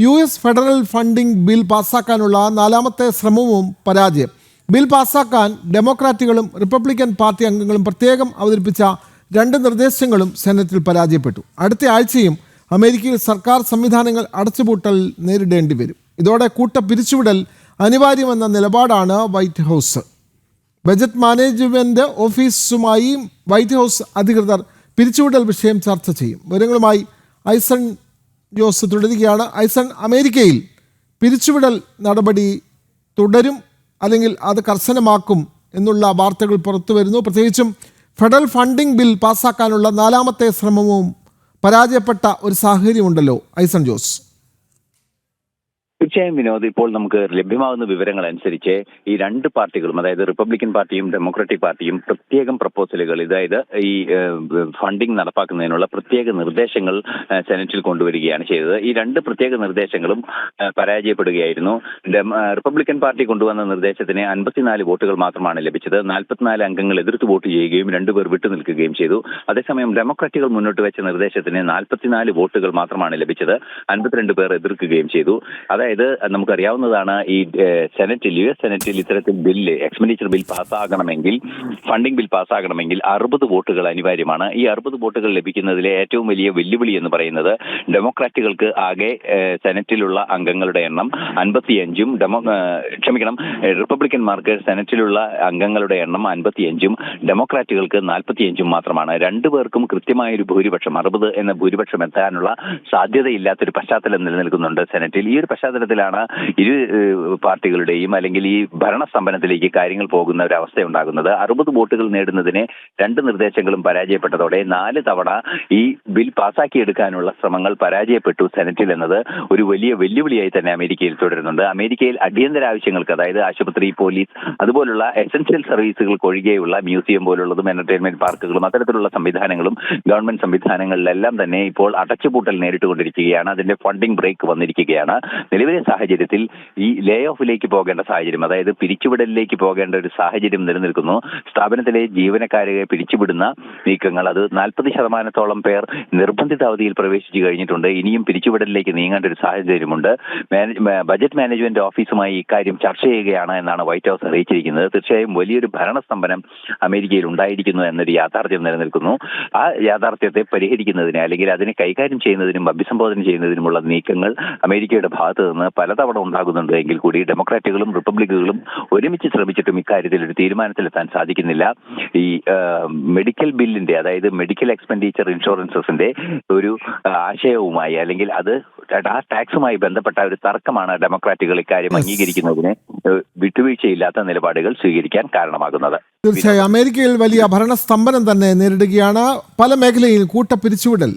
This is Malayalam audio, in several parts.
U S federal funding bill പാസ്സാക്കാനുള്ള നാലാമത്തെ ശ്രമവും പരാജയം. ബിൽ പാസ്സാക്കാൻ ഡെമോക്രാറ്റുകളും റിപ്പബ്ലിക്കൻ പാർട്ടി അംഗങ്ങളും പ്രത്യേകം അവതരിപ്പിച്ച രണ്ട് നിർദ്ദേശങ്ങളും സെനറ്റിൽ പരാജയപ്പെട്ടു. അടുത്ത ആഴ്ചയും അമേരിക്കയിൽ സർക്കാർ സംവിധാനങ്ങൾ അടച്ചുപൂട്ടൽ നേരിടേണ്ടി വരും. ഇതോടെ കൂട്ട പിരിച്ചുവിടൽ അനിവാര്യമെന്ന നിലപാടാണ് വൈറ്റ് ഹൗസ്. ബജറ്റ് മാനേജ്മെന്റ് ഓഫീസുമായി വൈറ്റ് ഹൗസ് അധികൃതർ പിരിച്ചുവിടൽ വിഷയം ചർച്ച ചെയ്യും. വിവരങ്ങളുമായി ഐസൺ ജോസ് തുടരുകയാണ്. ഐസൺ അമേരിക്കയിൽ പിരിച്ചുവിടൽ നടപടി തുടരും അല്ലെങ്കിൽ അത് കർശനമാക്കും എന്നുള്ള വാർത്തകൾ പുറത്തു വരുന്നു. പ്രത്യേകിച്ചും ഫെഡറൽ ഫണ്ടിംഗ് ബിൽ പാസ്സാക്കാനുള്ള നാലാമത്തെ ശ്രമവും പരാജയപ്പെട്ട ഒരു സാഹചര്യമുണ്ടല്ലോ ഐസൺ ജോസ്. തീർച്ചയായും വിനോദ് ഇപ്പോൾ നമുക്ക് ലഭ്യമാകുന്ന വിവരങ്ങൾ അനുസരിച്ച് ഈ രണ്ട് പാർട്ടികളും അതായത് റിപ്പബ്ലിക്കൻ പാർട്ടിയും ഡെമോക്രാറ്റിക് പാർട്ടിയും പ്രത്യേകം പ്രപ്പോസലുകൾ അതായത് ഈ ഫണ്ടിംഗ് നടപ്പാക്കുന്നതിനുള്ള പ്രത്യേക നിർദ്ദേശങ്ങൾ സെനറ്റിൽ കൊണ്ടുവരികയാണ് ചെയ്തത്. ഈ രണ്ട് പ്രത്യേക നിർദ്ദേശങ്ങളും പരാജയപ്പെടുകയായിരുന്നു. റിപ്പബ്ലിക്കൻ പാർട്ടി കൊണ്ടുവന്ന നിർദ്ദേശത്തിന് അൻപത്തിനാല് വോട്ടുകൾ മാത്രമാണ് ലഭിച്ചത്. നാൽപ്പത്തിനാല് അംഗങ്ങൾ എതിർത്ത് വോട്ട് ചെയ്യുകയും രണ്ടുപേർ വിട്ടുനിൽക്കുകയും ചെയ്തു. അതേസമയം ഡെമോക്രാറ്റുകൾ മുന്നോട്ട് വെച്ച നിർദ്ദേശത്തിന് നാൽപ്പത്തിനാല് വോട്ടുകൾ മാത്രമാണ് ലഭിച്ചത്. അൻപത്തിരണ്ട് പേർ എതിർക്കുകയും ചെയ്തു. അതായത് നമുക്കറിയാവുന്നതാണ് ഈ സെനറ്റിൽ യു എസ് സെനറ്റിൽ ഇത്തരത്തിൽ ബില്ല് എക്സ്പെൻഡിച്ചർ ബിൽ പാസ്സാകണമെങ്കിൽ ഫണ്ടിംഗ് ബിൽ പാസ്സാകണമെങ്കിൽ അറുപത് വോട്ടുകൾ അനിവാര്യമാണ്. ഈ അറുപത് വോട്ടുകൾ ലഭിക്കുന്നതിലെ ഏറ്റവും വലിയ വെല്ലുവിളി എന്ന് പറയുന്നത് ഡെമോക്രാറ്റുകൾക്ക് ആകെ സെനറ്റിലുള്ള അംഗങ്ങളുടെ എണ്ണം അൻപത്തിയഞ്ചും ഡെമോ ക്ഷമിക്കണം റിപ്പബ്ലിക്കന്മാർക്ക് സെനറ്റിലുള്ള അംഗങ്ങളുടെ എണ്ണം അൻപത്തിയഞ്ചും ഡെമോക്രാറ്റുകൾക്ക് നാൽപ്പത്തിയഞ്ചും മാത്രമാണ്. രണ്ടു പേർക്കും കൃത്യമായ ഒരു ഭൂരിപക്ഷം അറുപത് എന്ന ഭൂരിപക്ഷം എത്താനുള്ള സാധ്യതയില്ലാത്തൊരു പശ്ചാത്തലം നിലനിൽക്കുന്നുണ്ട് സെനറ്റിൽ. ഈ ഒരു പശ്ചാത്തലത്തിലാണ് ഇരു പാർട്ടികളുടെയും അല്ലെങ്കിൽ ഈ ഭരണ സ്തംഭനത്തിലേക്ക് കാര്യങ്ങൾ പോകുന്ന ഒരു അവസ്ഥ ഉണ്ടാകുന്നത്. അറുപത് വോട്ടുകൾ നേടുന്നതിന് രണ്ട് നിർദ്ദേശങ്ങളും പരാജയപ്പെട്ടതോടെ നാല് തവണ ഈ ബിൽ പാസാക്കിയെടുക്കാനുള്ള ശ്രമങ്ങൾ പരാജയപ്പെട്ടു സെനറ്റിൽ എന്നത് ഒരു വലിയ വെല്ലുവിളിയായി തന്നെ അമേരിക്കയിൽ തുടരുന്നുണ്ട്. അമേരിക്കയിൽ അടിയന്തര ആവശ്യങ്ങൾക്ക് അതായത് ആശുപത്രി പോലീസ് അതുപോലുള്ള എസൻഷ്യൽ സർവീസുകൾക്ക് ഒഴികെയുള്ള മ്യൂസിയം പോലുള്ളതും എന്റർടൈൻമെന്റ് പാർക്കുകളും അത്തരത്തിലുള്ള സംവിധാനങ്ങളും ഗവൺമെന്റ് സംവിധാനങ്ങളിലെല്ലാം തന്നെ ഇപ്പോൾ അടച്ചുപൂട്ടൽ നേരിട്ടുകൊണ്ടിരിക്കുകയാണ്. അതിന്റെ ഫണ്ടിംഗ് ബ്രേക്ക് വന്നിരിക്കുകയാണ്. നിലവിലെ സാഹചര്യത്തിൽ ഈ ലേ ഓഫിലേക്ക് പോകേണ്ട സാഹചര്യം അതായത് പിരിച്ചുവിടലിലേക്ക് പോകേണ്ട ഒരു സാഹചര്യം നിലനിൽക്കുന്നു. സ്ഥാപനത്തിലെ ജീവനക്കാരെ പിരിച്ചുവിടുന്ന നീക്കങ്ങൾ അത് നാൽപ്പത് ശതമാനത്തോളം പേർ നിർബന്ധിത അവധിയിൽ പ്രവേശിച്ചു കഴിഞ്ഞിട്ടുണ്ട്. ഇനിയും പിരിച്ചുവിടലിലേക്ക് നീങ്ങേണ്ട ഒരു സാഹചര്യമുണ്ട്. ബജറ്റ് മാനേജ്മെന്റ് ഓഫീസുമായി ഇക്കാര്യം ചർച്ച ചെയ്യുകയാണ് എന്നാണ് വൈറ്റ് ഹൗസ് അറിയിച്ചിരിക്കുന്നത്. തീർച്ചയായും വലിയൊരു ഭരണസ്തംഭനം അമേരിക്കയിൽ ഉണ്ടായിരിക്കുന്നു എന്നൊരു യാഥാർത്ഥ്യം നിലനിൽക്കുന്നു. ആ യാഥാർത്ഥ്യത്തെ പരിഹരിക്കുന്നതിന് അല്ലെങ്കിൽ അതിനെ കൈകാര്യം ചെയ്യുന്നതിനും അഭിസംബോധന ചെയ്യുന്നതിനുമുള്ള നീക്കങ്ങൾ അമേരിക്കയുടെ ഭാഗത്ത് നിന്ന് പലതവണ ഉണ്ടാകുന്നുണ്ട്. എങ്കിൽ കൂടി ഡെമോക്രാറ്റുകളും റിപ്പബ്ലിക്കുകളും ഒരുമിച്ച് ശ്രമിച്ചിട്ടും ഇക്കാര്യത്തിൽ ഒരു തീരുമാനത്തിലെത്താൻ സാധിക്കുന്നില്ല. ഈ മെഡിക്കൽ ബില്ലിന്റെ അതായത് മെഡിക്കൽ എക്സ്പെൻഡിച്ചർ ഇൻഷുറൻസസിന്റെ ഒരു ആശയവുമായി അല്ലെങ്കിൽ അത് ആ ടാക്സുമായി ബന്ധപ്പെട്ട ഒരു തർക്കമാണ് ഡെമോക്രാറ്റുകൾ ഇക്കാര്യം അംഗീകരിക്കുന്നതിന് വിട്ടുവീഴ്ചയില്ലാത്ത നിലപാടുകൾ സ്വീകരിക്കാൻ കാരണമാകുന്നത്. തീർച്ചയായും. അമേരിക്കയിൽ വലിയ ഭരണസ്തംഭനം തന്നെ നേരിടുകയാണ്. പല മേഖലയിൽ കൂട്ട പിരിച്ചുവിടൽ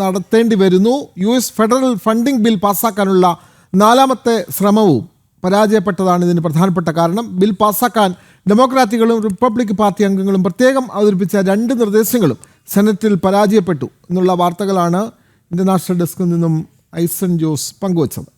നടത്തേണ്ടി വരുന്നു. U S federal funding bill പാസ്സാക്കാനുള്ള നാലാമത്തെ ശ്രമവും പരാജയപ്പെട്ടതാണ് ഇതിന് പ്രധാനപ്പെട്ട കാരണം. ബിൽ പാസ്സാക്കാൻ ഡെമോക്രാറ്റുകളും റിപ്പബ്ലിക് പാർട്ടി അംഗങ്ങളും പ്രത്യേകം അവതരിപ്പിച്ച രണ്ട് നിർദ്ദേശങ്ങളും സെനറ്റിൽ പരാജയപ്പെട്ടു. എന്നുള്ള വാർത്തകളാണ് ഇന്റർനാഷണൽ ഡെസ്കിൽ നിന്നും ഐസൺ ജോസ് പങ്കുവച്ചത്.